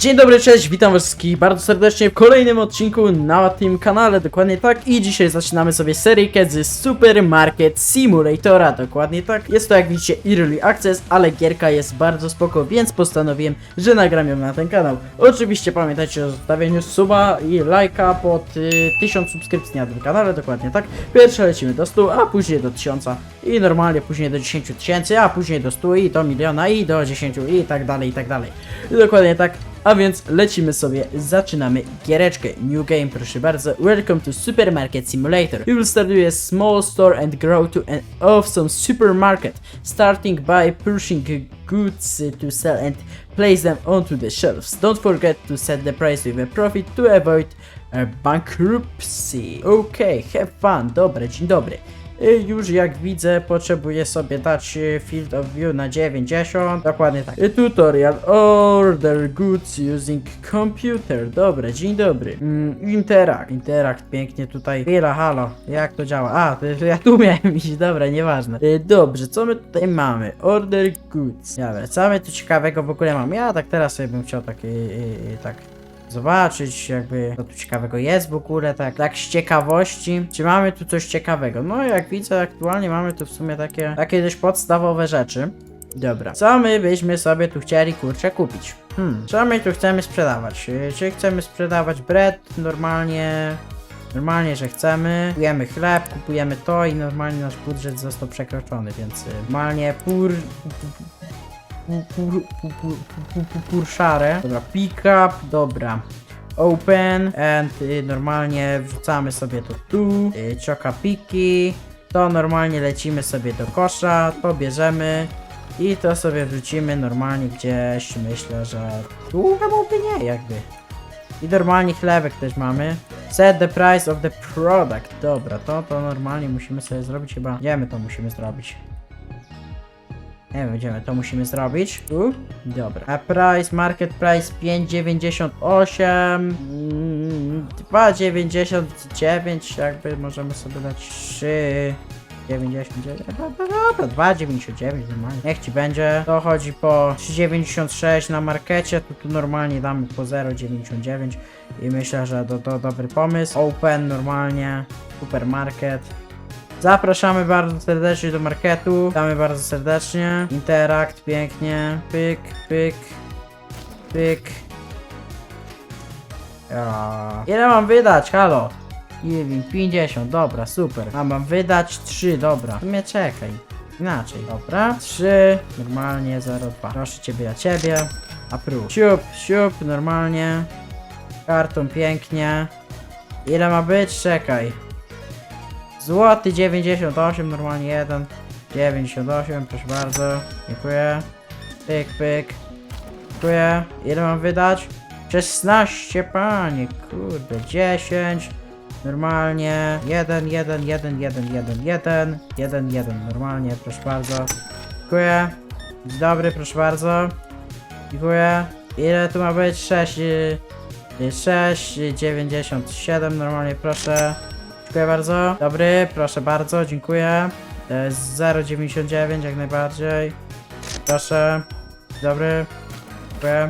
Dzień dobry, cześć, witam was wszystkich bardzo serdecznie w kolejnym odcinku na tym kanale, dokładnie tak i dzisiaj zaczynamy sobie seryjkę z Supermarket Simulatora, dokładnie tak. Jest to jak widzicie Early Access, ale gierka jest bardzo spoko, więc postanowiłem, że nagram ją na ten kanał. Oczywiście pamiętajcie o zostawieniu suba i lajka pod y, 1000 subskrypcji na tym kanale, dokładnie tak. Pierwsze lecimy do 100, a później do 1000 i normalnie później do 10 tysięcy, a później do 100 i do miliona i do 10 i tak dalej, i tak dalej. Dokładnie tak. A więc lecimy sobie, zaczynamy giereczkę. New game, proszę bardzo. Welcome to Supermarket Simulator. You will start with a small store and grow to an awesome supermarket, starting by pushing goods to sell and place them onto the shelves. Don't forget to set the price with a profit to avoid uh, bankruptcy. Okay, have fun. Dobre, dzień dobry. Już jak widzę, potrzebuję sobie dać y, Field of View na 90. Dokładnie tak. Tutorial Order Goods using Computer. Dobre, dzień dobry. Mm, Interact. Interact pięknie tutaj. Chwila, halo. Jak to działa? A, to ja tu miałem iść. Dobra, nieważne. Y, Dobrze, co my tutaj mamy? Order Goods. Dobra, co my tu ciekawego w ogóle mamy? Ja tak teraz sobie bym chciał tak, y, y, y, tak zobaczyć jakby co tu ciekawego jest w ogóle, tak, tak z ciekawości, czy mamy tu coś ciekawego. No jak widzę aktualnie mamy tu w sumie takie, takie dość podstawowe rzeczy. Dobra, co my byśmy sobie tu chcieli kurczę kupić? Hmm, co my tu chcemy sprzedawać? Czy chcemy sprzedawać bread normalnie? Normalnie, że chcemy. Kupujemy chleb, kupujemy to i normalnie nasz budżet został przekroczony, więc y, normalnie pur... purszarę. Dobra, pick up, dobra. Open and y, normalnie wrzucamy sobie to tu. Y, Choka piki. To normalnie lecimy sobie do kosza, to bierzemy i to sobie wrzucimy normalnie gdzieś, myślę, że tu chyba by nie jakby. I normalnie chlebek też mamy. Set the price of the product. Dobra, to to normalnie musimy sobie zrobić chyba. Gdzie my to musimy zrobić? Nie wiem, gdzie my to musimy zrobić. Tu? Dobra. A price, market price 5,98. mm, 2,99 jakby możemy sobie dać 3. 99, dobra, dobra, 2,99 normalnie. Niech ci będzie. To chodzi po 3,96 na markecie, to tu normalnie damy po 0,99 i myślę, że to, to dobry pomysł. Open normalnie, supermarket. Zapraszamy bardzo serdecznie do marketu. Witamy bardzo serdecznie. Interakt, pięknie. Pyk, pyk, pyk. Ja. Ile mam wydać? Halo? Wiem, 50, dobra, super. A mam wydać 3, dobra. To mnie czekaj. Inaczej, dobra. 3, normalnie 0,2. Proszę ciebie, ja ciebie. Approve. Siup, siup, normalnie. Karton pięknie. Ile ma być? Czekaj. Złoty 98, normalnie 1. 98, proszę bardzo. Dziękuję. Pyk, pyk. Dziękuję. Ile mam wydać? 16, panie. Kurde, 10. Normalnie. 1, 1, 1, 1, 1, 1. 1, 1, normalnie, proszę bardzo. Dziękuję. Dzień dobry, proszę bardzo. Dziękuję. Ile tu ma być? 6. 6, 97, normalnie, proszę. Dziękuję bardzo. Dobry, proszę bardzo, dziękuję. To jest 0,99 jak najbardziej. Proszę. Dobry. Dziękuję.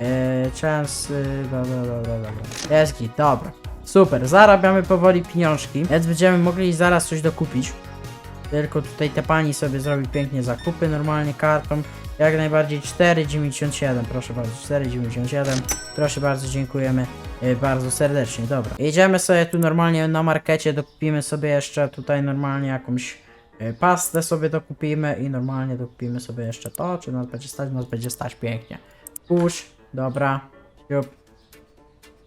Eee, czas. Yy, dobra, dobra, dobra. Dobra. Super, zarabiamy powoli pieniążki, więc będziemy mogli zaraz coś dokupić. Tylko tutaj te pani sobie zrobi pięknie zakupy normalnie kartą. Jak najbardziej 4,97, proszę bardzo, 4,97. Proszę bardzo, dziękujemy bardzo serdecznie. Dobra, jedziemy sobie tu normalnie na markecie, dokupimy sobie jeszcze tutaj normalnie jakąś e, pastę sobie dokupimy i normalnie dokupimy sobie jeszcze to, czy nas będzie stać, nas będzie stać pięknie. Push, dobra, siup.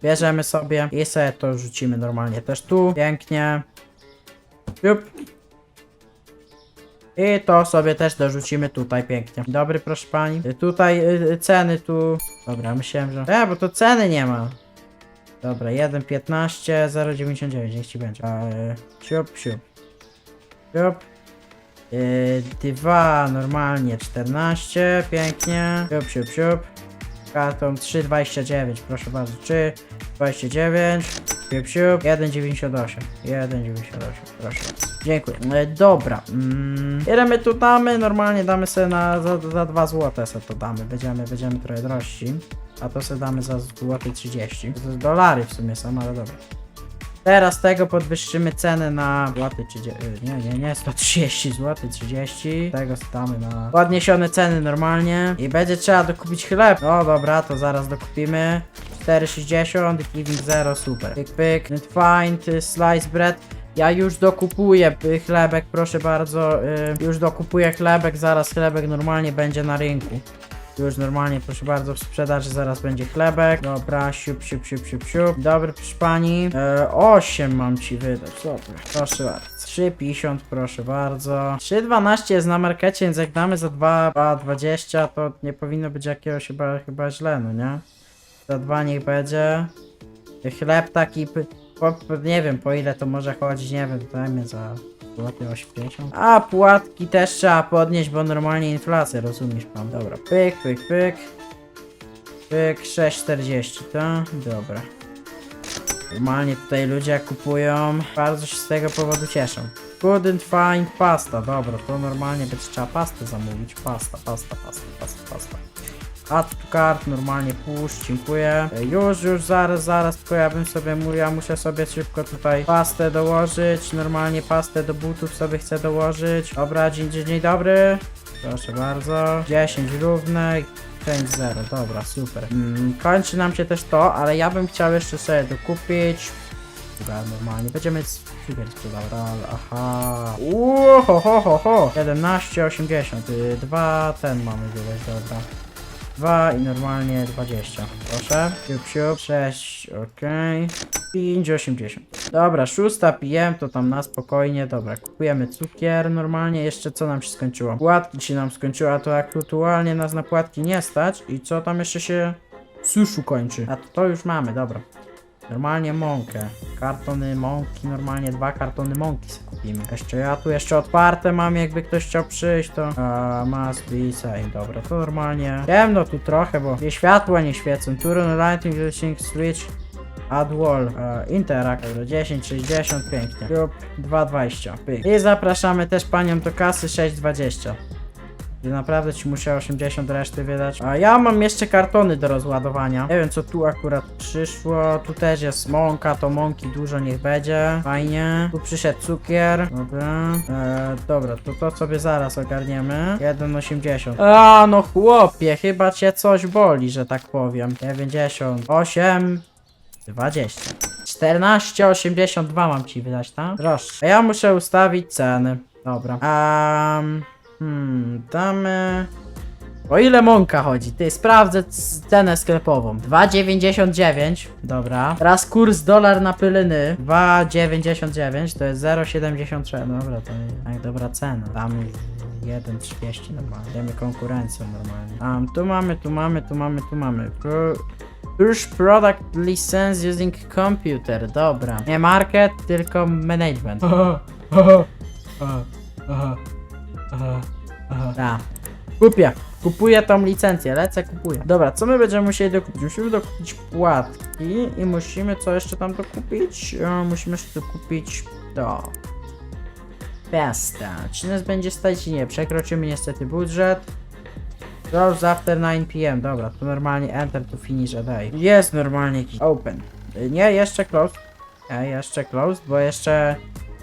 Bierzemy sobie i sobie to rzucimy normalnie też tu, pięknie. Siup. I to sobie też dorzucimy tutaj pięknie. Dobry, proszę pani. Y, Tutaj y, y, ceny tu. Dobra, myślałem, że. E, bo to ceny nie ma. Dobra, 1,15, 0,99, niech ci będzie. Y, siup, siup. Siup. Y, dwa normalnie 14, pięknie. Siup, siup, siup. Karton 3,29, proszę bardzo. 3,29. Siup, siup. 1,98. 1,98, proszę. Dziękuję. E, dobra. Mm, my tu damy? Normalnie damy sobie na za, za 2 złote sobie to damy. Będziemy, będziemy trochę drożsi. A to sobie damy za złoty 30. To dolary w sumie są, ale dobra. Teraz tego podwyższymy cenę na złoty 30. y, Nie, nie, nie, 130 zł, 30. Tego damy na podniesione ceny normalnie. I będzie trzeba dokupić chleb. No dobra, to zaraz dokupimy. 4,60, giving 0, super. Pyk, pyk, find, slice bread. Ja już dokupuję y, chlebek, proszę bardzo. y, Już dokupuję chlebek, zaraz chlebek normalnie będzie na rynku. Już normalnie, proszę bardzo, w sprzedaży zaraz będzie chlebek. Dobra, siup, siup, siup, siup, siup. Dobry, proszę pani. E, 8 mam ci wydać, dobra. Proszę bardzo. 3,50, proszę bardzo. 3,12 jest na markecie, więc jak damy za 2,20 to nie powinno być jakiegoś chyba, chyba źle, no nie? Za 2 niech będzie. Chleb taki, po, nie wiem po ile to może chodzić, nie wiem, dajmy za złoty 80. A płatki też trzeba podnieść, bo normalnie inflacja, rozumiesz pan. Dobra, pyk, pyk, pyk. Pyk, 6,40, to? Dobra. Normalnie tutaj ludzie kupują, bardzo się z tego powodu cieszą. Couldn't find pasta, dobra, to normalnie będzie trzeba pastę zamówić. Pasta, pasta, pasta, pasta, pasta. Add to cart, normalnie push, dziękuję. E, Już, już, zaraz, zaraz, tylko ja bym sobie mówił, ja muszę sobie szybko tutaj pastę dołożyć, normalnie pastę do butów sobie chcę dołożyć. Dobra, dzień, dzień, dzień dobry. Proszę bardzo. 10 równe. 5 0, dobra, super. Mm, kończy nam się też to, ale ja bym chciał jeszcze sobie dokupić. Dobra, normalnie. Będziemy super sprzedawał. Aha. Uuu, ho, ho, ho, ho. 17,80. Y, Dwa ten mamy wydać, dobra. 2 i normalnie 20. Proszę. Siup, siup. 6, okej. 5,80. Dobra, szósta pijem, to tam na spokojnie. Dobra, kupujemy cukier normalnie. Jeszcze co nam się skończyło? Płatki się nam skończyła, to aktualnie nas na płatki nie stać. I co tam jeszcze się? Suszu kończy. A to, to już mamy, dobra. Normalnie mąkę. Kartony mąki, normalnie dwa kartony mąki sobie kupimy. Jeszcze ja tu jeszcze otwarte mam, jakby ktoś chciał przyjść, to... A, must be same. Dobra, to normalnie... Ciemno tu trochę, bo nie światła nie świecą. Turn lighting, lighting switch. Add wall, e, interact, Dobra, 10,60, pięknie. Lub 2,20, pyk. I zapraszamy też panią do kasy 6,20. Gdzie naprawdę ci muszę 80 reszty wydać. A ja mam jeszcze kartony do rozładowania. Nie wiem co tu akurat przyszło. Tu też jest mąka, to mąki dużo niech będzie. Fajnie. Tu przyszedł cukier. Dobra. E, dobra, to to sobie zaraz ogarniemy. 1,80. A no chłopie, chyba cię coś boli, że tak powiem. 98. 20. 14,82 mam ci wydać, tak? Proszę. A ja muszę ustawić ceny. Dobra. Um, hmm, damy... O ile mąka chodzi? Ty, sprawdzę cenę sklepową. 2,99. Dobra. Teraz kurs dolar na pyliny. 2,99 to jest 0,73. Dobra, to tak dobra cena. Damy 1,30 normalnie. Dajemy konkurencję normalnie. Um, tu mamy, tu mamy, tu mamy, tu mamy. Pro... Push product license using computer. Dobra. Nie market, tylko management. Da. Kupię. Kupuję tą licencję, lecę, kupuję. Dobra, co my będziemy musieli dokupić? Musimy dokupić płatki i musimy co jeszcze tam dokupić? E, musimy jeszcze dokupić to. Pesta. Czy nas będzie stać? Nie, przekroczymy niestety budżet. Close after 9 pm, dobra, to normalnie enter to finish a day. Jest normalnie jakiś open. Nie, jeszcze close. Nie, jeszcze close, bo jeszcze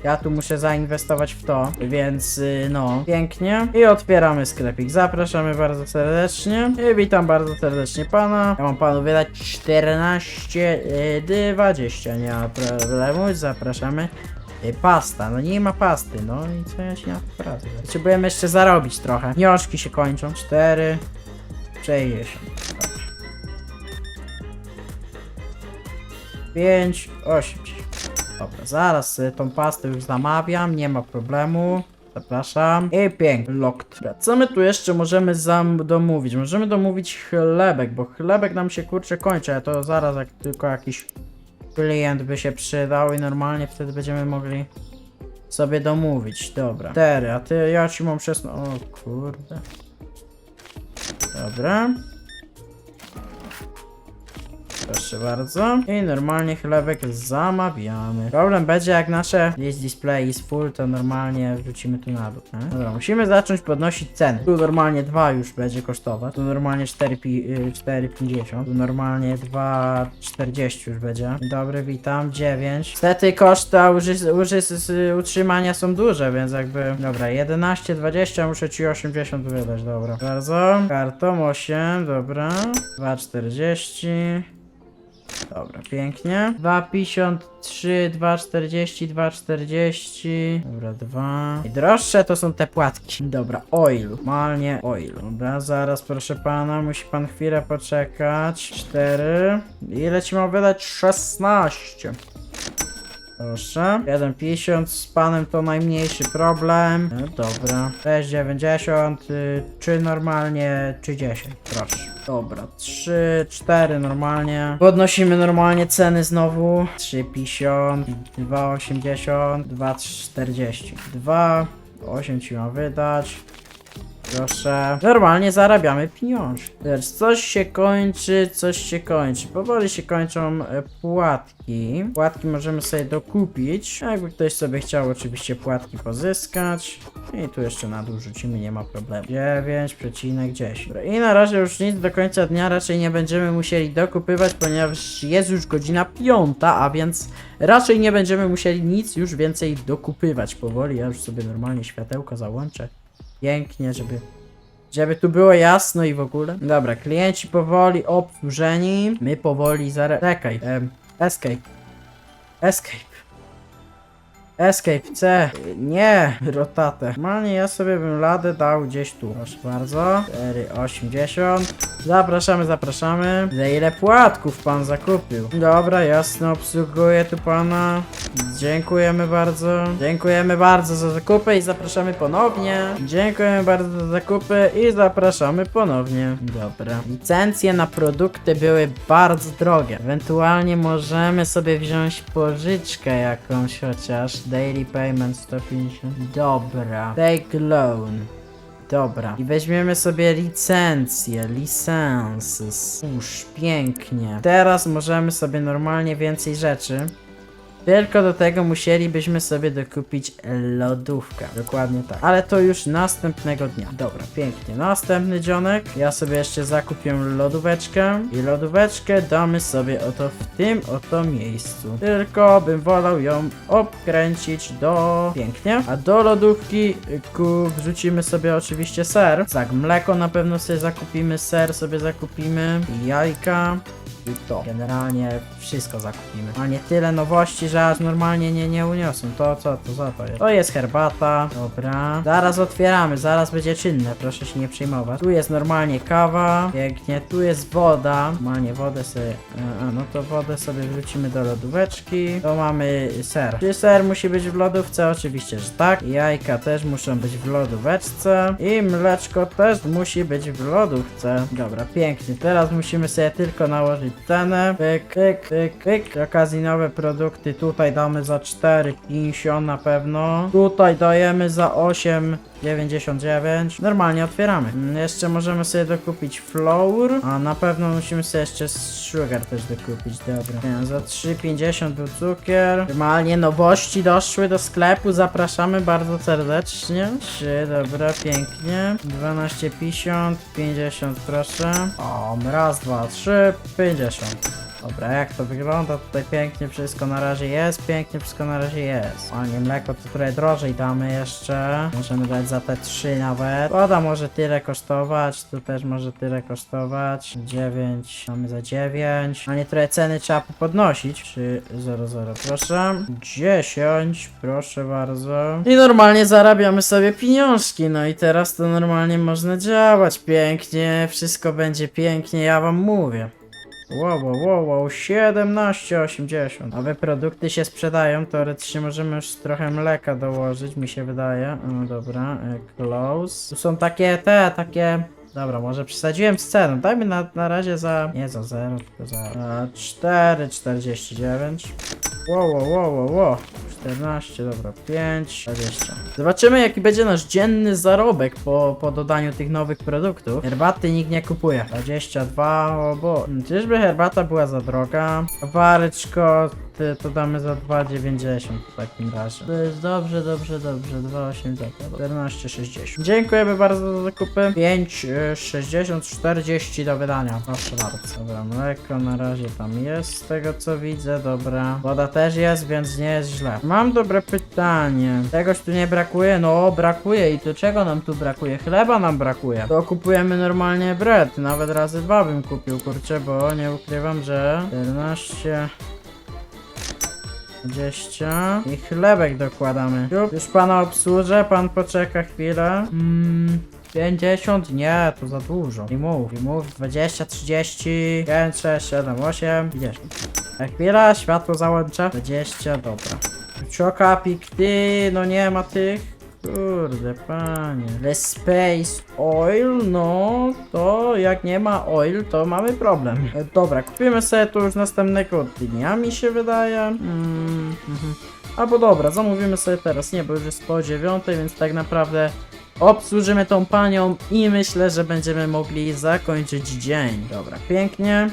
ja tu muszę zainwestować w to, więc y, no, pięknie. I otwieramy sklepik. Zapraszamy bardzo serdecznie. I witam bardzo serdecznie pana. Ja mam panu wydać 14, y, 20, nie ma problemu. Zapraszamy. Y, Pasta, no nie ma pasty, no i co ja się na to poradzę. Potrzebujemy jeszcze zarobić trochę. Wnioski się kończą. 4, 60. Dobra. 5, 80. Dobra, zaraz tą pastę już zamawiam, nie ma problemu. Zapraszam. I pięknie, locked. Dobra, Co my tu jeszcze możemy zam domówić? Możemy domówić chlebek, bo chlebek nam się kurczę kończy, a to zaraz jak tylko jakiś klient by się przydał i normalnie wtedy będziemy mogli sobie domówić. Dobra. 4, a ty, ja ci mam 16. O kurde. Dobra. Proszę bardzo. I normalnie chlebek zamawiamy. Problem będzie jak nasze list display is full, to normalnie wrzucimy tu na dół. Nie? Dobra, musimy zacząć podnosić ceny. Tu normalnie 2 już będzie kosztować. Tu normalnie 4 pi- y, 4,50. Tu normalnie 2,40 już będzie. Dobry, witam. 9. Niestety koszty uży- uży- utrzymania są duże, więc jakby... Dobra, 11, 20, muszę ci 80 wydać, dobra. Bardzo. Kartą 8, dobra. 2,40. Dobra, pięknie. 2,53, 2,40, 2,40. Dobra, 2. I droższe to są te płatki. Dobra, oil. Normalnie oil. Dobra, zaraz proszę pana, musi pan chwilę poczekać. 4. Ile ci mam wydać? 16. Proszę. 1,50 z panem to najmniejszy problem. No, dobra. 6,90 y, czy normalnie, czy 10. Proszę. Dobra, 3, 4 normalnie. Podnosimy normalnie ceny znowu. 3,50, 2,80, 2,40. 2, 8 ci mam wydać. Proszę. Normalnie zarabiamy pieniądze. Lecz coś się kończy, coś się kończy. Powoli się kończą e, płatki. Płatki możemy sobie dokupić. Jakby ktoś sobie chciał oczywiście płatki pozyskać. I tu jeszcze na dół rzucimy, nie ma problemu. 9,10. Dobra, I na razie już nic do końca dnia raczej nie będziemy musieli dokupywać, ponieważ jest już godzina piąta, a więc raczej nie będziemy musieli nic już więcej dokupywać powoli. Ja już sobie normalnie światełko załączę. Pięknie, żeby żeby tu było jasno i w ogóle. Dobra, klienci powoli obsłużeni. My powoli zare... Czekaj. escape. Escape. Escape, C. Nie, rotatę. Normalnie ja sobie bym ladę dał gdzieś tu. Proszę bardzo. 4,80. Zapraszamy, zapraszamy. Za ile płatków pan zakupił? Dobra, jasno, obsługuję tu pana. Dziękujemy bardzo. Dziękujemy bardzo za zakupy i zapraszamy ponownie. Dziękujemy bardzo za zakupy i zapraszamy ponownie. Dobra. Licencje na produkty były bardzo drogie. Ewentualnie możemy sobie wziąć pożyczkę jakąś chociaż. Daily payment 150. Dobra. Take loan. Dobra. I weźmiemy sobie licencję, licenses. Uż, pięknie. Teraz możemy sobie normalnie więcej rzeczy. Tylko do tego musielibyśmy sobie dokupić lodówkę. Dokładnie tak. Ale to już następnego dnia. Dobra, pięknie. Następny dzionek. Ja sobie jeszcze zakupię lodóweczkę. I lodóweczkę damy sobie oto w tym oto miejscu. Tylko bym wolał ją obkręcić do... Pięknie. A do lodówki ku... wrzucimy sobie oczywiście ser. Tak, mleko na pewno sobie zakupimy, ser sobie zakupimy, jajka. I to. Generalnie wszystko zakupimy. A nie tyle nowości, że aż normalnie nie, nie uniosą. To co to za to jest? To jest herbata. Dobra. Zaraz otwieramy, zaraz będzie czynne, proszę się nie przejmować. Tu jest normalnie kawa. Pięknie. Tu jest woda. Normalnie wodę sobie. A, no to wodę sobie wrzucimy do lodóweczki. To mamy ser. Czy ser musi być w lodówce? Oczywiście, że tak. Jajka też muszą być w lodóweczce. I mleczko też musi być w lodówce. Dobra, pięknie. Teraz musimy sobie tylko nałożyć cenę. Pyk, pyk, pyk, pyk. Przy okazji nowe produkty tutaj damy za 4,50 na pewno. Tutaj dajemy za 8,99. Normalnie otwieramy. Mm, Jeszcze możemy sobie dokupić flour. A na pewno musimy sobie jeszcze sugar też dokupić. Dobra. Nie, za 3,50 był cukier. Normalnie nowości doszły do sklepu. Zapraszamy bardzo serdecznie. 3, dobra, pięknie. 12,50, 50 proszę. O, raz, dwa, trzy, 50. Dobra, jak to wygląda? Tutaj pięknie wszystko na razie jest, pięknie wszystko na razie jest. A nie mleko to trochę drożej damy jeszcze. Możemy dać za te trzy nawet. Woda może tyle kosztować, tu też może tyle kosztować. 9, mamy za 9. A nie trochę ceny trzeba podnosić. 3, 0, 0, proszę. 10, proszę bardzo. I normalnie zarabiamy sobie pieniążki. No i teraz to normalnie można działać pięknie. Wszystko będzie pięknie, ja wam mówię. Wow, wow, wow, wow, 17,80. Nowe produkty się sprzedają, teoretycznie możemy już trochę mleka dołożyć, mi się wydaje. O, dobra, e, close. Tu są takie te, takie... Dobra, może przesadziłem z ceną. Dajmy na, na razie za... Nie za 0, tylko za... E, 4,49. Wow, wow, wow, wow, wow. 14, dobra, 5, 20. Zobaczymy jaki będzie nasz dzienny zarobek po, po dodaniu tych nowych produktów. Herbaty nikt nie kupuje. 22, o bo... Czyżby herbata była za droga? Waryczko, to damy za 2,90 w takim razie. To jest dobrze, dobrze, dobrze. 2,8 dobra. 14,60. Dziękujemy bardzo za zakupy. 5,60, 40 do wydania. Proszę bardzo. Dobra, mleko na razie tam jest, z tego co widzę, dobra. Woda też jest, więc nie jest źle. Mam dobre pytanie. Czegoś tu nie brakuje? No, brakuje. I to czego nam tu brakuje? Chleba nam brakuje. To kupujemy normalnie bread. Nawet razy dwa bym kupił, kurczę, bo nie ukrywam, że 14... 20 i chlebek dokładamy. Już, pana obsłużę, pan poczeka chwilę. Mm, 50? Nie, to za dużo. Nie mów, nie mów. 20, 30, 5, 6, 7, 8, 50. A chwila, światło załączę. 20, dobra. Czokapik, ty, no nie ma tych. Kurde, panie. The Space Oil, no to jak nie ma oil, to mamy problem. E, Dobra, kupimy sobie to już następnego dnia, mi się wydaje. Mm, mhm. Albo dobra, zamówimy sobie teraz, nie, bo już jest po dziewiątej, więc tak naprawdę obsłużymy tą panią i myślę, że będziemy mogli zakończyć dzień. Dobra, pięknie.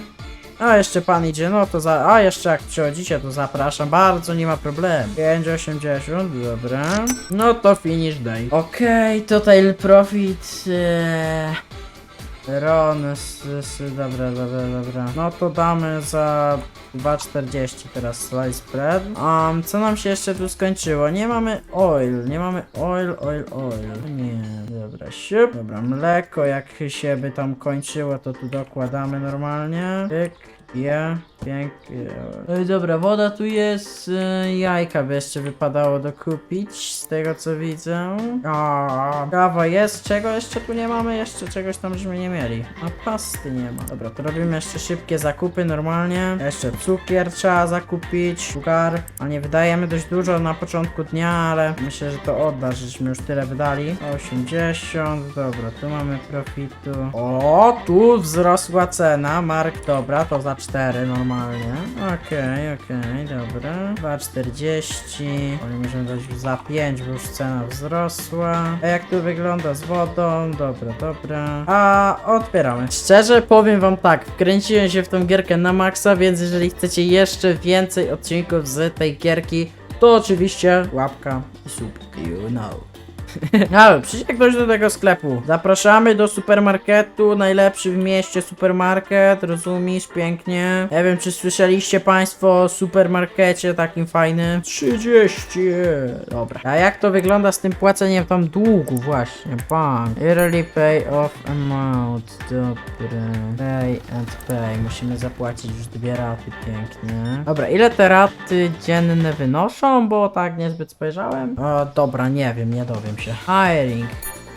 A jeszcze pan idzie, no to za. A jeszcze jak przychodzicie, to zapraszam. Bardzo nie ma problemu. 5,80, dobra. No to finish day. Okej, total profit. Eee... Ron, s, s, dobra, dobra, dobra. No to damy za 2,40 teraz slice bread. Um, co nam się jeszcze tu skończyło? Nie mamy oil, nie mamy oil, oil, oil. Nie, dobra, siup. Dobra, mleko jak się by tam kończyło, to tu dokładamy normalnie. Pyk. Je, pięknie. No dobra, woda tu jest, y, jajka by jeszcze wypadało dokupić, z tego co widzę. A, kawa jest, czego jeszcze tu nie mamy? Jeszcze czegoś tam żeśmy nie mieli. A pasty nie ma. Dobra, to robimy jeszcze szybkie zakupy normalnie. Jeszcze cukier trzeba zakupić, sugar. A nie wydajemy dość dużo na początku dnia, ale myślę, że to odda, żeśmy już tyle wydali. 80, dobra, tu mamy profitu. O, tu wzrosła cena, Mark, dobra, to za 4 normalnie. Okej, okej, dobra. 2,40. Oni możemy dać za 5, bo już cena wzrosła. A jak tu wygląda z wodą? Dobra, dobra. A otwieramy. Szczerze powiem wam tak, wkręciłem się w tą gierkę na maksa, więc jeżeli chcecie jeszcze więcej odcinków z tej gierki, to oczywiście łapka i sub, you know. No, przyjdźcie ktoś do tego sklepu. Zapraszamy do supermarketu, najlepszy w mieście supermarket, rozumiesz, pięknie. Nie wiem, czy słyszeliście państwo o supermarkecie takim fajnym? 30, dobra. A jak to wygląda z tym płaceniem tam długu właśnie, bank. Early pay off amount, dobra. Pay and pay, musimy zapłacić już dwie raty, pięknie. Dobra, ile te raty dzienne wynoszą, bo tak niezbyt spojrzałem? O, dobra, nie wiem, nie dowiem się. Hiring.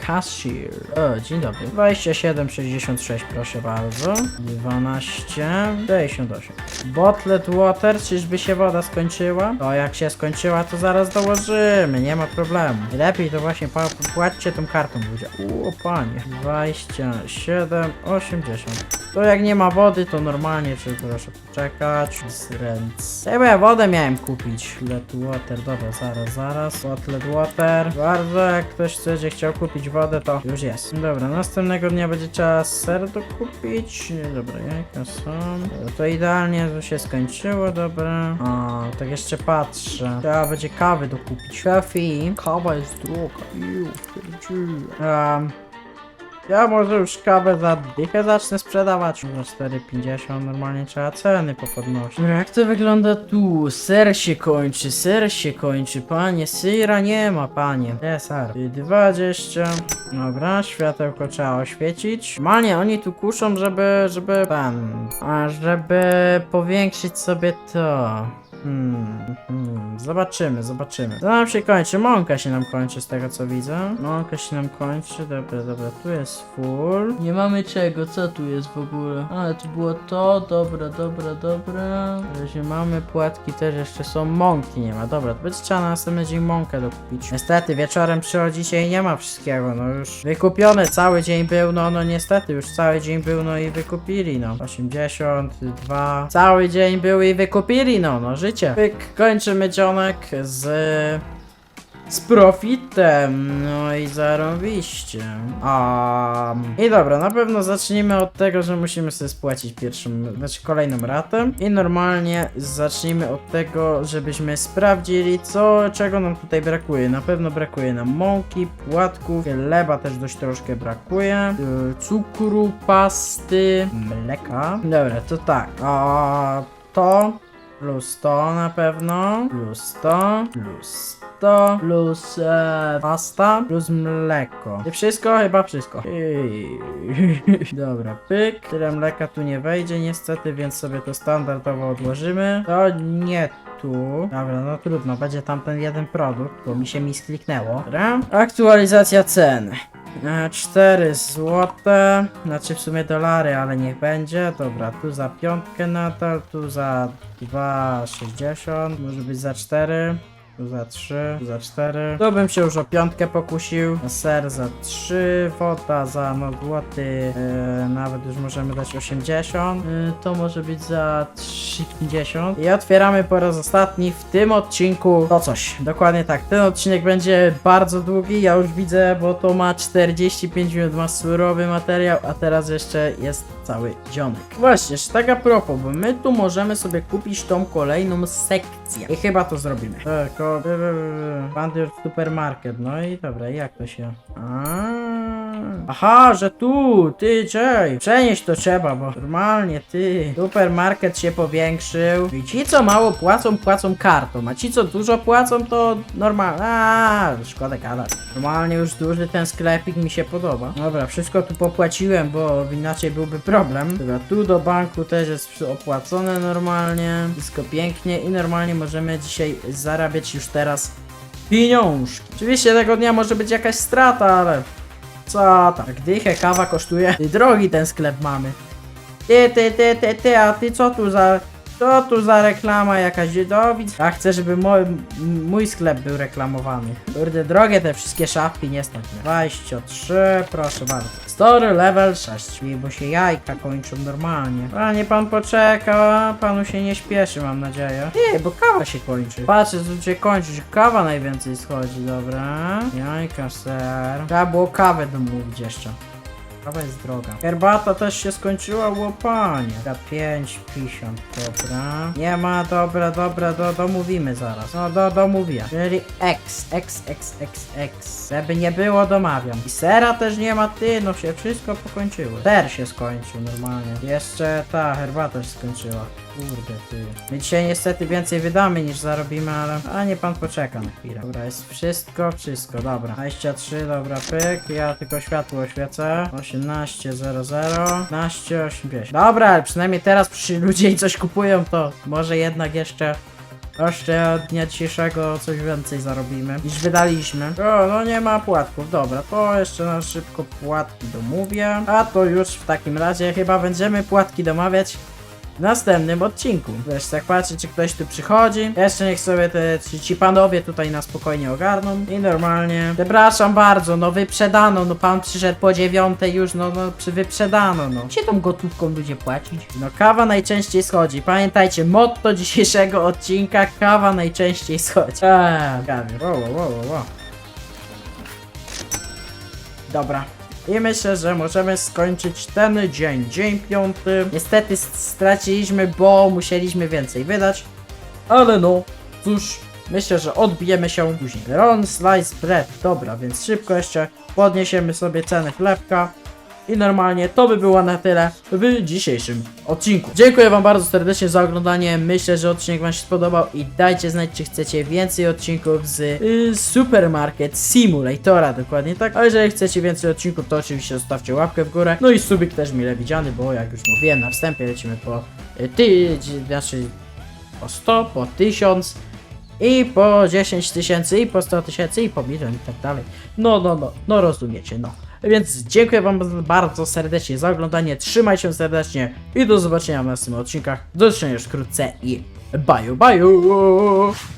Cashier. O, dzień dobry. 27,66 proszę bardzo. 12,68. Bottled water, czyżby się woda skończyła? To jak się skończyła, to zaraz dołożymy, nie ma problemu. Lepiej to właśnie płaćcie tą kartą ludzie. O panie. 27,80. To jak nie ma wody, to normalnie, czy proszę poczekać. Ręce. Ja bo ja wodę miałem kupić. Let water, dobra, zaraz, zaraz. Bottled water. Bardzo, jak ktoś będzie chciał kupić wodę, to już jest. Dobra, następnego dnia będzie trzeba ser dokupić. Dobra, jajka są. Dobra, To idealnie to się skończyło, dobra. A, tak jeszcze patrzę. Trzeba będzie kawy dokupić. Coffee. Kawa jest droga. Ju, um, ja może już kawę za dychę zacznę sprzedawać. Może 4,50 normalnie trzeba ceny popodnosić. Jak to wygląda tu? Ser się kończy, ser się kończy, panie. Syra nie ma, panie. Nie, ser. 20. Dobra, światełko trzeba oświecić. Normalnie oni tu kuszą, żeby, żeby a żeby powiększyć sobie to. Hmm, hmm, zobaczymy, zobaczymy. To nam się kończy, mąka się nam kończy z tego co widzę. Mąka się nam kończy, dobra, dobra, tu jest full. Nie mamy czego, co tu jest w ogóle? Ale tu było to, dobra, dobra, dobra. Na razie mamy płatki też jeszcze są, mąki nie ma, dobra, to będzie trzeba na następny dzień mąkę dokupić. Niestety, wieczorem przychodzicie i nie ma wszystkiego, no już wykupione cały dzień był, no, no niestety, już cały dzień był, no i wykupili, no. 82, cały dzień był i wykupili, no, no, życie. Pyk, kończymy dzień z z profitem, no i zarobiście. Um, I dobra, na pewno zacznijmy od tego, że musimy sobie spłacić pierwszą, znaczy kolejną ratę. I normalnie zacznijmy od tego, żebyśmy sprawdzili, co, czego nam tutaj brakuje. Na pewno brakuje nam mąki, płatków, chleba też dość troszkę brakuje, y, cukru, pasty, mleka. Dobra, to tak, a to Plus to na pewno. Plus to. Plus to. Plus e, pasta. Plus mleko. I wszystko? Chyba wszystko. Ej. Dobra, pyk. Tyle mleka tu nie wejdzie niestety, więc sobie to standardowo odłożymy. To nie tu. Dobra, no trudno. Będzie tam ten jeden produkt, bo mi się mi skliknęło. Dobra. Aktualizacja cen. E, 4 złote, znaczy w sumie dolary, ale niech będzie. Dobra, tu za piątkę nadal, tu za 2,60, może być za 4. Tu za 3, tu za 4. Tu bym się już o piątkę pokusił. Ser za 3, woda za no złoty, e, nawet już możemy dać 80. E, to może być za 3,50. I otwieramy po raz ostatni w tym odcinku to coś. Dokładnie tak. Ten odcinek będzie bardzo długi, ja już widzę, bo to ma 45 minut, ma surowy materiał, a teraz jeszcze jest cały dzionek. Właśnie, tak a propos, bo my tu możemy sobie kupić tą kolejną sekcję. I chyba to zrobimy. Tylko, Bandier Supermarket, no i dobra, jak to się... A. Aha, że tu, ty, czej, przenieść to trzeba, bo normalnie, ty, supermarket się powiększył i ci, co mało płacą, płacą kartą, a ci, co dużo płacą, to normalnie, a szkoda gadać. Normalnie już duży ten sklepik mi się podoba. Dobra, wszystko tu popłaciłem, bo inaczej byłby problem. Dobra, tu do banku też jest opłacone normalnie, wszystko pięknie i normalnie możemy dzisiaj zarabiać już teraz pieniążki. Oczywiście tego dnia może być jakaś strata, ale co tam? Jak dychę kawa kosztuje? Ty drogi ten sklep mamy. Ty, ty, ty, ty, ty, a ty co tu za... Co tu za reklama jakaś? Dowic? Ja chcę, żeby mój, mój sklep był reklamowany. Kurde, drogie te wszystkie szafki, nie stać mnie. 23, proszę bardzo. Story level 6, bo się jajka kończą normalnie. Panie, pan poczeka, panu się nie śpieszy, mam nadzieję. Nie, bo kawa się kończy. Patrzę, co się kończy, kawa najwięcej schodzi, dobra. Jajka, ser. Trzeba było kawę domówić jeszcze. Kawa jest droga. Herbata też się skończyła, łopanie. Za 5,50, dobra. Nie ma, dobra, dobra, do, domówimy zaraz. No, do, domówię. Czyli X, X, X, X, X. Żeby nie było, domawiam. I sera też nie ma, ty, no się wszystko pokończyło. Ser się skończył normalnie. Jeszcze ta herbata się skończyła. Kurde, ty. My dzisiaj niestety więcej wydamy niż zarobimy, ale... A nie pan poczeka na chwilę. Dobra, jest wszystko, wszystko, dobra. 23, dobra, pyk. Ja tylko światło oświecę. 18.00. 15.80. Dobra, ale przynajmniej teraz przyszli ludzie i coś kupują, to może jednak jeszcze... Jeszcze od dnia dzisiejszego coś więcej zarobimy niż wydaliśmy. O, no nie ma płatków, dobra, to jeszcze na szybko płatki domówię. A to już w takim razie chyba będziemy płatki domawiać w następnym odcinku. Wiesz, tak patrzę, czy ktoś tu przychodzi. Jeszcze niech sobie te ci, ci panowie tutaj na spokojnie ogarną. I normalnie. Przepraszam bardzo, no wyprzedano. No pan przyszedł po dziewiątej już, no, no przy wyprzedano, no. Gdzie tą gotówką ludzie płacić? No kawa najczęściej schodzi. Pamiętajcie, motto dzisiejszego odcinka, kawa najczęściej schodzi. Eee. Wow, wow, wow, wow. Dobra. I myślę, że możemy skończyć ten dzień. Dzień piąty. Niestety straciliśmy, bo musieliśmy więcej wydać. Ale no, cóż, myślę, że odbijemy się później. Ron Slice Bread. Dobra, więc szybko jeszcze podniesiemy sobie cenę chlebka. I normalnie to by było na tyle w dzisiejszym odcinku. Dziękuję Wam bardzo serdecznie za oglądanie. Myślę, że odcinek Wam się spodobał i dajcie znać, czy chcecie więcej odcinków z y, Supermarket Simulatora, dokładnie tak. A jeżeli chcecie więcej odcinków, to oczywiście zostawcie łapkę w górę. No i subik też mile widziany, bo jak już mówiłem na wstępie, lecimy po y, ty, znaczy po 100, po 1000 i po 10 tysięcy, i po 100 tysięcy, i po milion i tak dalej. No, no, no, no rozumiecie, no. Więc dziękuję wam bardzo serdecznie za oglądanie, trzymajcie się serdecznie i do zobaczenia w następnych odcinkach. Do zobaczenia już wkrótce i bye bye!